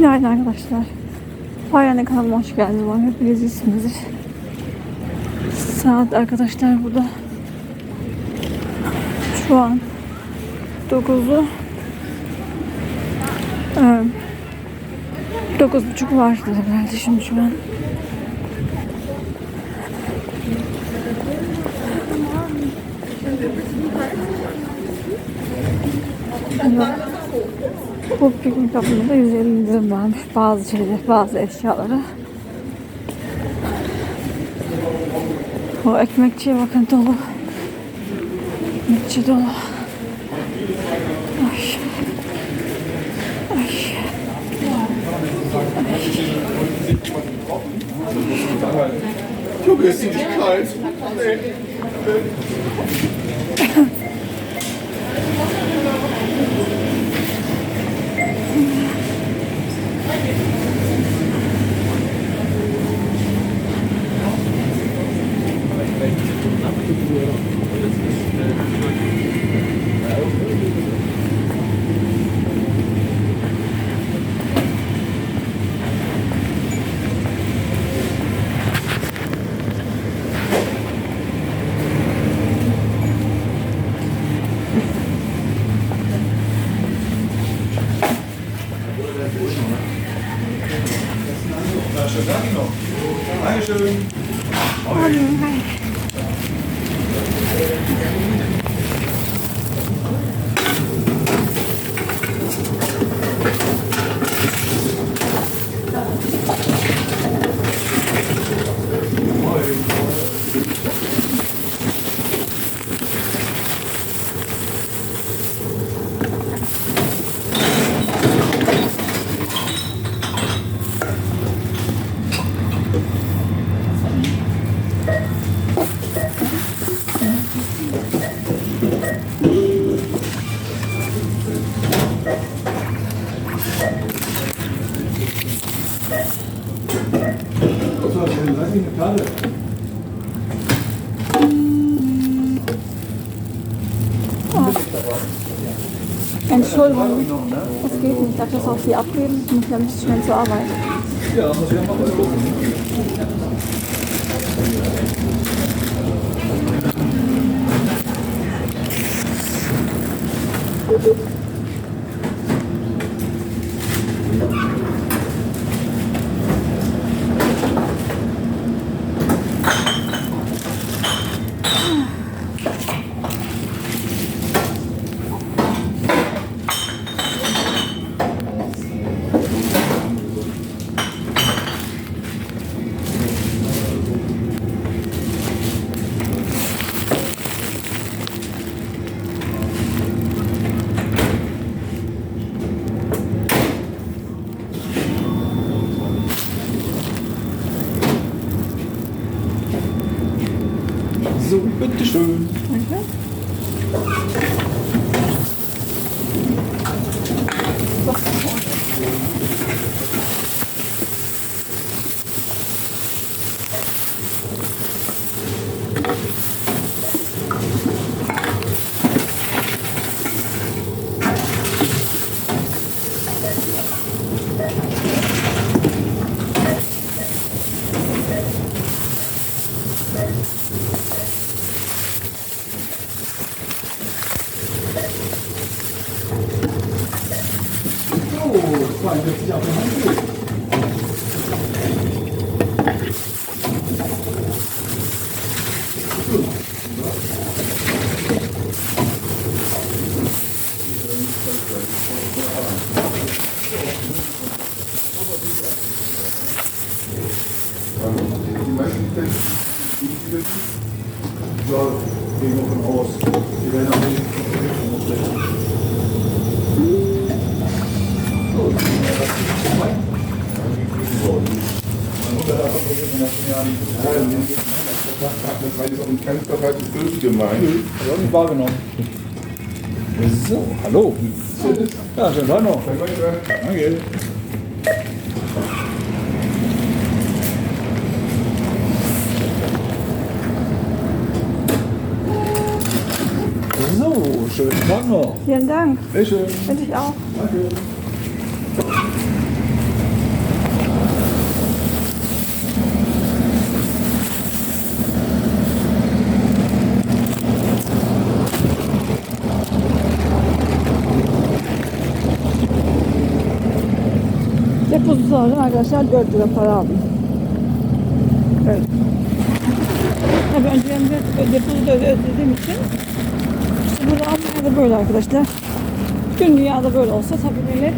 Günaydın arkadaşlar. Faryane kanalıma hoş geldiniz. Umarım hepiniz iyisinizdir. Saat arkadaşlar burada. Şu an 9'u evet, 9.30 vardır herhalde şimdi şu an. Bu piknik kapında 150 indirim varmış bazı şeyler, bazı eşyaları. O ekmekçiye bakın dolu. Ekmekçi dolu. Ay. Ay. Du bist nicht kalt. Karte? Entschuldigung, das geht nicht. Darf ich das auch hier abgeben? Ich muss ja nicht schnell zur Arbeit. Ja, muss ja mal gucken. schön. Gracias. Das war jetzt auch ein ganz bereits gemeint. Ich habe nicht wahrgenommen. So, hallo. Ja, schönen Tag noch. Danke. So, schönen Tag noch. Vielen Dank. Bitte schön. Finde ich auch. Danke. Depozitolardan arkadaşlar 4 lira para aldım. Evet. Tabii önceden de depozito öde- ödediğim için işte burada Almanya'da böyle arkadaşlar. Tüm dünyada böyle olsa tabii millet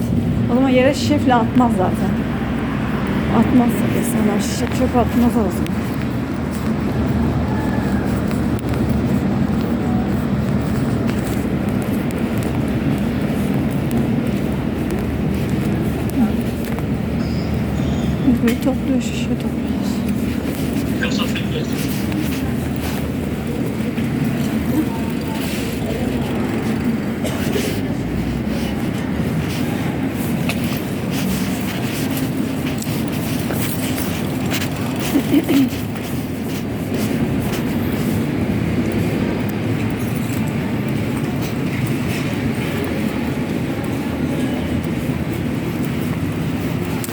o zaman yere şişe atmaz zaten. Atmaz insanlar şişe çöp atmaz o zaman. Böyle topluyor şişe topluyor.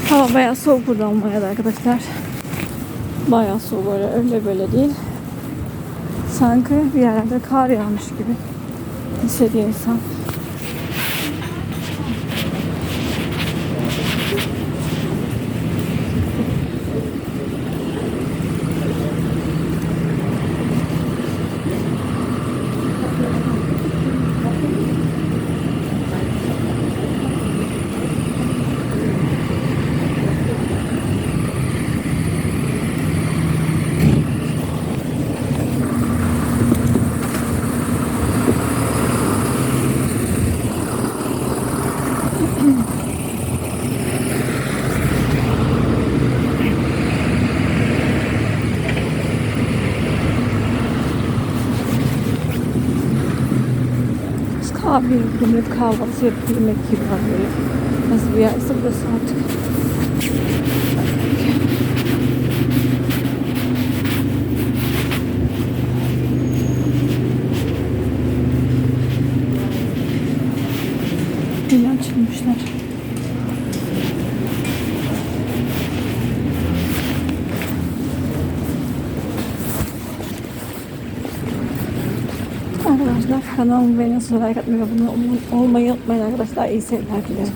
Hava bayağı soğuk burada Almanya'da arkadaşlar. Bayağı soğuk böyle öyle böyle değil. Sanki bir yerlerde kar yağmış gibi hissediyor insan. Kahve yemek kahvaltı yapıp yemek var böyle. Nasıl bir yerse burası artık. Yine açılmışlar. Kanalıma beğeni, like atmayı, abone olmayı unutmayın arkadaşlar. İyi seyirler dilerim.